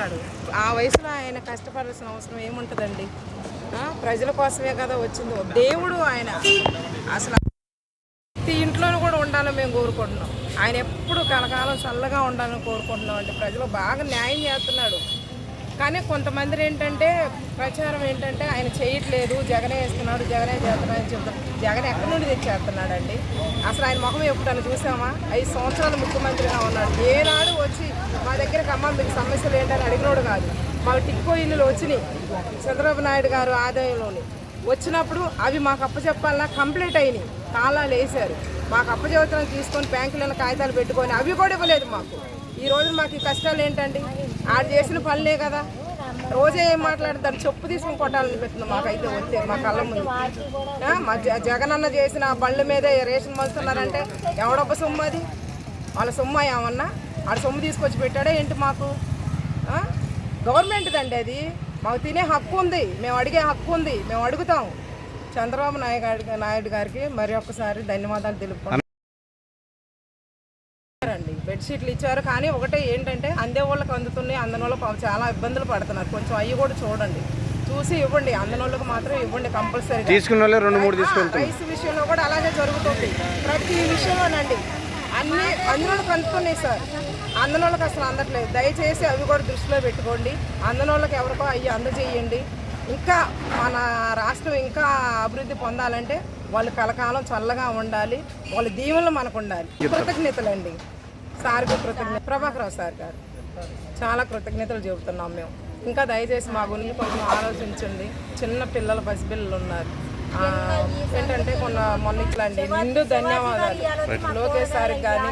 చేస్తున్నాడు ఆ వయసులో ఆయన కష్టపడాల్సిన అవసరం ఏముంటుందండి? ప్రజల కోసమే కదా వచ్చింది. దేవుడు ఆయన అసలు ప్రతి ఇంట్లోనూ కూడా ఉండాలని మేము కోరుకుంటున్నాం. ఆయన ఎప్పుడు కలకాలం చల్లగా ఉండాలని కోరుకుంటున్నాం అంటే ప్రజలు బాగా న్యాయం చేస్తున్నాడు. కానీ కొంతమంది ఏంటంటే ప్రచారం ఏంటంటే ఆయన చేయట్లేదు జగనే వేస్తున్నాడు జగనే చేస్తున్నాడు అని చెప్తారు. జగన్ ఎక్కడి నుండి తెచ్చేస్తున్నాడు అండి అసలు ఆయన ముఖం ఎప్పుడన్నా చూసామా ఐదు సంవత్సరాలు ముఖ్యమంత్రిగా ఉన్నాడు. ఏనాడు వచ్చి మా దగ్గరకు అమ్మ మీకు సమస్యలు ఏంటని అడిగినోడు కాదు. మాకు టిక్కో ఇల్లులు వచ్చినాయి చంద్రబాబు నాయుడు గారు ఆదాయంలోని. వచ్చినప్పుడు అవి మాకు అప్పచెప్పాలన్నా కంప్లీట్ అయినాయి. తాళాలు వేశారు మాకు అప్పచెబుతాం తీసుకొని బ్యాంకులలో కాగితాలు పెట్టుకొని. అవి కూడా ఇవ్వలేదు మాకు. ఈ రోజు మాకు ఈ కష్టాలు ఏంటండి? ఆడు చేసిన పనులే కదా. రోజే ఏం మాట్లాడతారు చెప్పు తీసుకుని కొట్టాలని పెట్టింది మాకైతే వస్తే మా కళ్ళ ముందు. మా జ- జగనన్న చేసిన బళ్ళ మీద రేషన్ మలుస్తున్నారంటే ఎవడొక సొమ్ము అది? వాళ్ళ సొమ్ము ఏమన్నా? ఆడ సొమ్ము తీసుకొచ్చి పెట్టాడే ఏంటి మాకు? గవర్నమెంట్దండి అది. మాకు తినే హక్కు ఉంది. మేము అడిగే హక్కు ఉంది. మేము అడుగుతాం. చంద్రబాబు నాయుడు నాయుడు గారికి మరి ఒక్కసారి ధన్యవాదాలు తెలుపుకుంటాం బెడ్షీట్లు ఇచ్చారు. కానీ ఒకటే ఏంటంటే అందే వాళ్ళకి అందుతున్నాయి అందని వాళ్ళకి పాపం చాలా ఇబ్బందులు పడుతున్నారు. కొంచెం అవి కూడా చూడండి. చూసి ఇవ్వండి. అందని వాళ్ళకి మాత్రం ఇవ్వండి కంపల్సరీ తీసుకున్న వాళ్ళే రెండు మూడు తీసుకెళ్తాం రైస్ విషయంలో కూడా అలాగే జరుగుతుంది. ప్రతి విషయంలోనండి. అన్ని అందులోకి అందుతున్నాయి సార్. అందనోళ్ళకి అసలు అందట్లేదు. దయచేసి అవి కూడా దృష్టిలో పెట్టుకోండి. అందనోళ్ళకి ఎవరికో అవి అందజేయండి. ఇంకా మన రాష్ట్రం ఇంకా అభివృద్ధి పొందాలంటే వాళ్ళు కలకాలం చల్లగా ఉండాలి. వాళ్ళ దీవెనలు మనకు ఉండాలి. కృతజ్ఞతలండి. సార్కి కృతజ్ఞత ప్రభాకరావు సార్ గారు. చాలా కృతజ్ఞతలు చెబుతున్నాం మేము. ఇంకా దయచేసి మా గురించి కొంచెం ఆలోచించండి. చిన్న పిల్లలు పసిపిల్లలు ఉన్నారు. ఏంటంటే కొన్న మొన్న ఇట్లాంటి నిండు ధన్యవాదాలు. లోకేష్ సార్కి కానీ